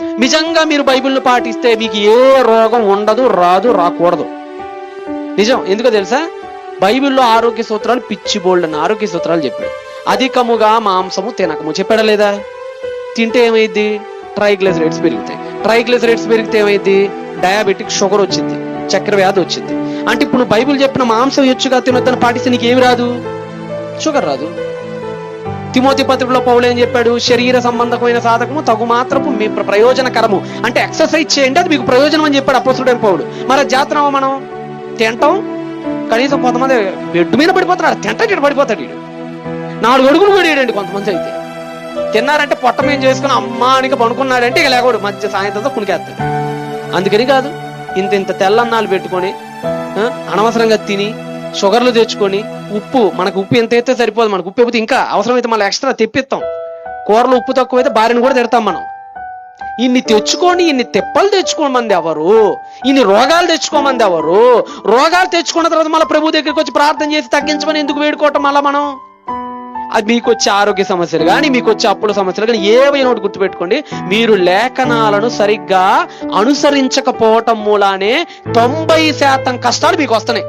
నిజంగా మీరు బైబిల్ను పాటిస్తే మీకు ఏ రోగం ఉండదు రాదు రాకూడదు. నిజం? ఎందుకో తెలుసా? బైబిల్లో ఆరోగ్య సూత్రాలు పిచ్చి బోల్డ్ అని ఆరోగ్య సూత్రాలు చెప్పాడు. అధికముగా మాంసము తినకము. చెప్పాడా లేదా? తింటే ఏమైంది ట్రైగ్లైసరైడ్స్ పెరుగుతాయి. ట్రైగ్లైసరైడ్స్ పెరిగితే ఏమైంది డయాబెటిక్ షుగర్ వచ్చింది చక్కెర వ్యాధి వచ్చింది అంటే ఇప్పుడు బైబిల్ చెప్పిన మాంసం ఎచ్చుగా తినొద్దని పాటిస్తే నీకు ఏమి రాదు? షుగర్ రాదు. తిమోతి పత్రికలో పౌలు ఏం చెప్పాడు? శరీర సంబంధమైన సాధకము తగు మాత్రపు మీ ప్రయోజనకరము. అంటే ఎక్సర్సైజ్ చేయండి అది మీకు ప్రయోజనం అని చెప్పాడు అపోసుడైన పౌడు మరి అది మనం? తింటాం. కనీసం కొంతమంది బెడ్ మీద పడిపోతున్నాడు తింటాడు ఇటు పడిపోతాడు వీడు. నాలుగు అడుగులు పడేయండి కొంతమంది అయితే. తిన్నారంటే పొట్ట మీద చేసుకుని అమ్మానికి పడుకున్నాడంటే ఇక లేకూడదు మధ్య సాయంత్రంతో కునికేస్తాడు అందుకని కాదు ఇంత ఇంత తెల్లన్నాలు పెట్టుకొని అనవసరంగా తిని షుగర్లు తెచ్చుకొని ఉప్పు మనకు ఉప్పు ఎంత అయితే సరిపోదు మనకు ఉప్పు అయిపోతే ఇంకా అవసరమైతే మళ్ళీ ఎక్స్ట్రా తెప్పిస్తాం. కూరలో ఉప్పు తక్కువైతే భార్యను కూడా తిడతాం మనం. ఇన్ని తెచ్చుకొని ఇన్ని తెప్పలు తెచ్చుకోమంది ఎవరు? ఇన్ని రోగాలు తెచ్చుకోమంది ఎవరు? రోగాలు తెచ్చుకున్న తర్వాత మళ్ళీ ప్రభు దగ్గరికి వచ్చి ప్రార్థన చేసి తగ్గించమని ఎందుకు వేడుకోవటం మళ్ళా మనం? అది మీకు వచ్చే ఆరోగ్య సమస్యలు కానీ మీకు వచ్చే అప్పుల సమస్యలు కానీ ఏవైనా ఒకటి గుర్తుపెట్టుకోండి. మీరు లేఖనాలను సరిగ్గా అనుసరించకపోవటం మూలానే తొంభై శాతం కష్టాలు మీకు వస్తున్నాయి.